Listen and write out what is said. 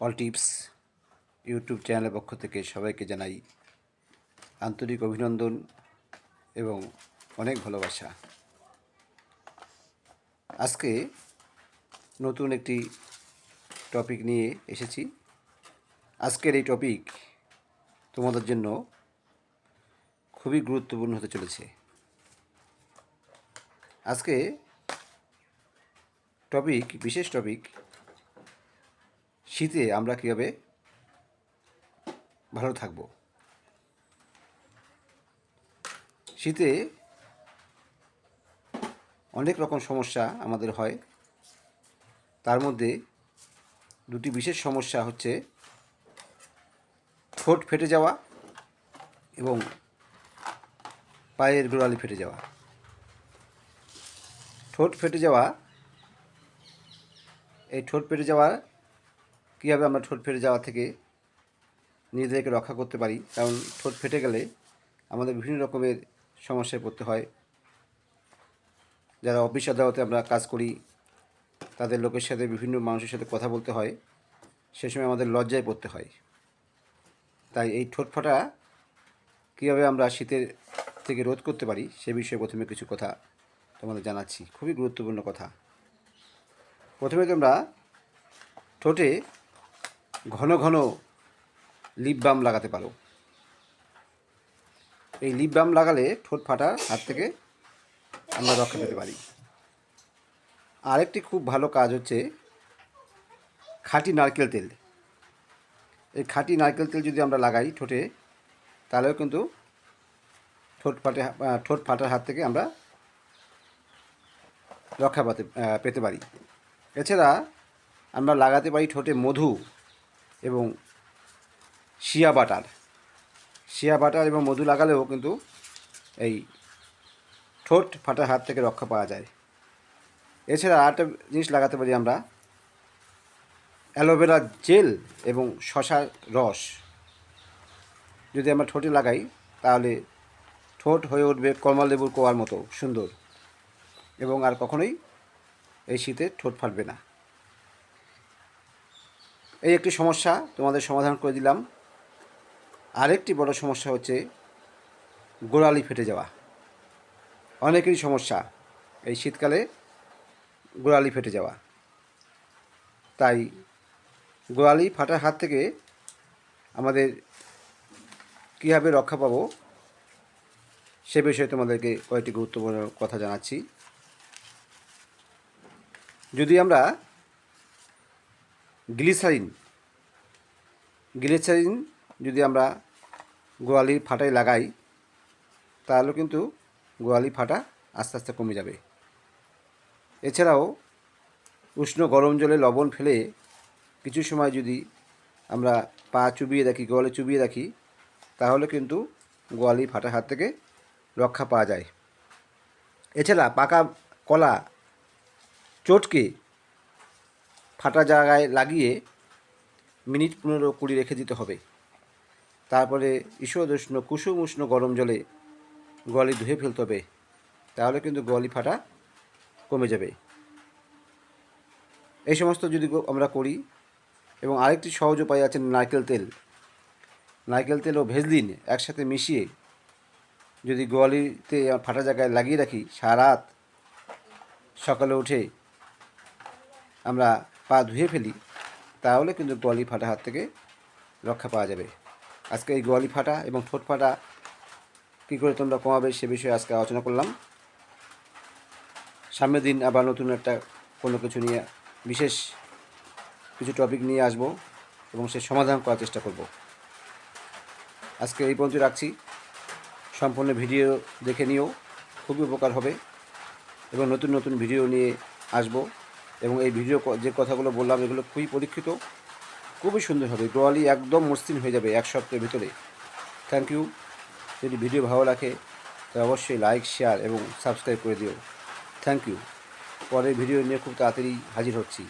All tips YouTube চ্যানেলের পক্ষ থেকে সবাইকে জানাই আন্তরিক অভিনন্দন এবং অনেক ভালোবাসা। আজকে নতুন একটি টপিক নিয়ে এসেছি। আজকের এই টপিক তোমাদের জন্য খুবই গুরুত্বপূর্ণ হতে চলেছে। আজকে টপিক, বিশেষ টপিক শীতে আমরা কীভাবে ভালো থাকব? শীতে অনেক রকম সমস্যা আমাদের হয়। তার মধ্যে দুটি বিশেষ সমস্যা হচ্ছে ঠোঁট ফেটে যাওয়া এবং পায়ের গোড়ালি ফেটে যাওয়া। ঠোঁট ফেটে যাওয়া, এই ঠোঁট ফেটে যাওয়া কীভাবে আমরা ঠোঁট ফেটে যাওয়া থেকে নিজেদেরকে রক্ষা করতে পারি? কারণ ঠোঁট ফেটে গেলে আমাদের বিভিন্ন রকমের সমস্যায় পড়তে হয়। যারা অফিস আদালতে আমরা কাজ করি, তাদের লোকের সাথে বিভিন্ন মানুষের সাথে কথা বলতে হয়। সে সময় আমাদের লজ্জায় পড়তে হয়। তাই এই ঠোঁট ফাটা কীভাবে আমরা শীতের থেকে রোধ করতে পারি, সে বিষয়ে প্রথমে কিছু কথা তোমাদের জানাচ্ছি। খুবই গুরুত্বপূর্ণ কথা। প্রথমে তোমরা ঠোঁটে ঘন ঘন লিপ বাম লাগাতে পারো। এই লিপ বাম লাগালে ঠোঁট ফাটার হাত থেকে আমরা রক্ষা পেতে পারি। আরেকটি খুব ভালো কাজ হচ্ছে খাঁটি নারকেল তেল। এই খাঁটি নারকেল তেল যদি আমরা লাগাই ঠোঁটে, তাহলেও কিন্তু ঠোঁট ফাটে ঠোঁট ফাটার হাত থেকে আমরা রক্ষা পাতে পেতে পারি। এছাড়া আমরা লাগাতে পারি ঠোঁটে মধু। এবং শিয়া বাটার। শিয়া বাটার এবং মধু লাগালেও কিন্তু এই ঠোঁট ফাটার হাত থেকে রক্ষা পাওয়া যায়। এছাড়া আরেকটা জিনিস লাগাতে পারি আমরা, অ্যালোভেরা জেল এবং শশার রস। যদি আমরা ঠোঁটে লাগাই, তাহলে ঠোঁট হয়ে উঠবে কমলালেবুর কোয়ার মতো সুন্দর এবং আর কখনোই এই শীতে ঠোঁট ফাটবে না। এই একটি সমস্যা তোমাদের সমাধান করে দিলাম। আরেকটি বড় সমস্যা হচ্ছে গোড়ালি ফেটে যাওয়া। অনেকেরই সমস্যা এই শীতকালে গোড়ালি ফেটে যাওয়া। তাই গোড়ালি ফাটার হাত থেকে আমাদের কীভাবে রক্ষা পাবো সে বিষয়ে তোমাদেরকে কয়েকটি গুরুত্বপূর্ণ কথা জানাচ্ছি। যদি আমরা গ্লিসারিন। গ্লিসারিন যদি আমরা গোয়ালির ফাটায় লাগাই, তাহলে কিন্তু গোয়ালি ফাটা আস্তে আস্তে কমে যাবে। এছাড়াও উষ্ণ গরম জলে লবণ ফেলে কিছু সময় যদি আমরা পা চুবিয়ে রাখি গোয়ালে চুবিয়ে রাখি, তাহলে কিন্তু গোয়ালি ফাটা হাত থেকে রক্ষা পাওয়া যায়। এছাড়া পাকা কলা চটকে ফাটা জায়গায় লাগিয়ে মিনিট পনেরো কুড়ি রেখে দিতে হবে। তারপরে ঈশ্বর ঈষদুষ্ণ কুসুম উষ্ণ গরম জলে গোয়ালি ধুয়ে ফেলতে হবে। তাহলে কিন্তু গোয়ালি ফাটা কমে যাবে। এই সমস্ত যদি আমরা করি এবং আরেকটি সহজ উপায় আছে নারকেল তেল। নারকেল তেল ও ভেজলিন একসাথে মিশিয়ে যদি গোয়ালিতে ফাটা জায়গায় লাগিয়ে রাখি, সারা রাত সকালে উঠে আমরা পা ধুয়ে ফেলি, তাহলে কিন্তু গোয়ালি ফাটা হাত থেকে রক্ষা পাওয়া যাবে। আজকে এই গোয়ালি ফাটা এবং ঠোঁট ফাটা কী করে তোমরা কমাবে সে বিষয়ে আজকে আলোচনা করলাম। সামনের দিন আবার নতুন একটা কোনো কিছু নিয়ে, বিশেষ কিছু টপিক নিয়ে আসব এবং সে সমাধান করার চেষ্টা করব। আজকে এই পর্যন্ত রাখছি। সম্পূর্ণ ভিডিও দেখে নিও, খুবই উপকার হবে এবং নতুন নতুন ভিডিও নিয়ে আসব। এবং এই ভিডিও যে কথাগুলো বললাম, এগুলো খুবই পরীক্ষিত। খুবই সুন্দর হবে। গোয়ালি একদম মসৃণ হয়ে যাবে এক সপ্তাহের ভিতরে। থ্যাংক ইউ যদি ভিডিও ভালো লাগে তাহলে অবশ্যই লাইক শেয়ার এবং সাবস্ক্রাইব করে দিও। থ্যাংক ইউ পরের ভিডিও নিয়ে খুব তাড়াতাড়ি হাজির হচ্ছি।